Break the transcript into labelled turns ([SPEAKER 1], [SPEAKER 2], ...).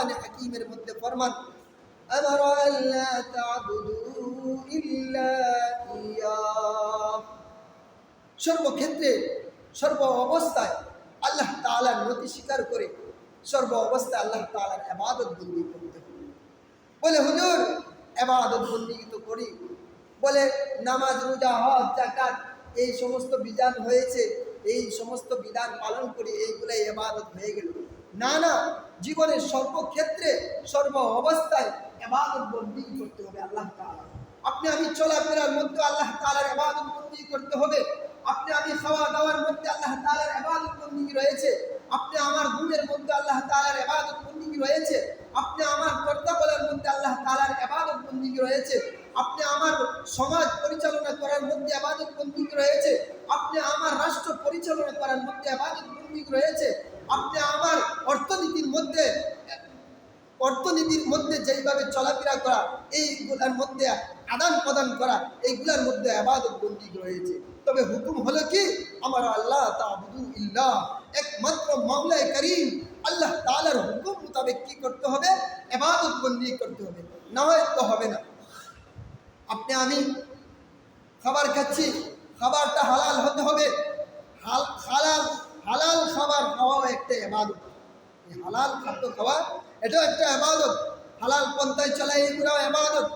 [SPEAKER 1] কোরআন হাকিমের মধ্যে ফরমান আমার আল্লাহ তা'বুদু ইল্লা ইয়াহ সর্বক্ষেত্রে, সর্ব অবস্থায় আল্লাহ তাআলার নতি স্বীকার করে সর্ব অবস্থায় আল্লাহ তাআলার ইবাদত বন্দি করতে হবে। বলে, হুজুর এবাদত বন্দি তো করি। বলে, নামাজ, রোজা, হজ জাকাত এই সমস্ত বিধান হয়েছে, এই সমস্ত বিধান পালন করি, এইগুলাই এবাদত হয়ে গেল। না না জীবনের সর্বক্ষেত্রে, সর্ব অবস্থায় এবাদত বন্দি করতে হবে আল্লাহ আপনি আমি চলাফেরার মধ্যে আল্লাহ তালার এবাদত বন্দি করতে হবে। আপনি আমি খাওয়া দাওয়ার মধ্যে আল্লাহ তাআলার এবাদত বন্দি রয়েছে। আপনি আমার ঘুমের মধ্যে আল্লাহ তাআলার এবাদত বন্দি রয়েছে। আপনি আমার কর্তা বলার মধ্যে আল্লাহ তাআলার এবাদত বন্দি রয়েছে। আপনি আমার সমাজ পরিচালনা করার মধ্যে আবাদত বন্দি রয়েছে। আপনি আমার রাষ্ট্র পরিচালনা করার মধ্যে আবাদত বন্দি রয়েছে। আপনি আমার অর্থনীতির মধ্যে অর্থনীতির মধ্যে যেইভাবে চলাফেরা করা, এইগুলার মধ্যে আদান প্রদান করা, এইগুলার মধ্যে আবাদত বন্দি রয়েছে। তবে হুকুম হলো কি? আমার আল্লাহ ইল্লাহ একমাত্র মামলায় করিম। আল্লাহ তাআলার হুকুম মোতাবেক কি করতে হবে? আবাদত বন্দি করতে হবে। না হয় তো হবে না। আপনি আমি খাবার খাচ্ছি, খাবারটা হালাল হতে হবে। হাল হালাল হালাল খাবার খাওয়াও একটা এবাদত হালাল খাদ্য খাওয়া এটাও একটা এবাদত হালাল পন্থায় চলা এগুলাও এবাদত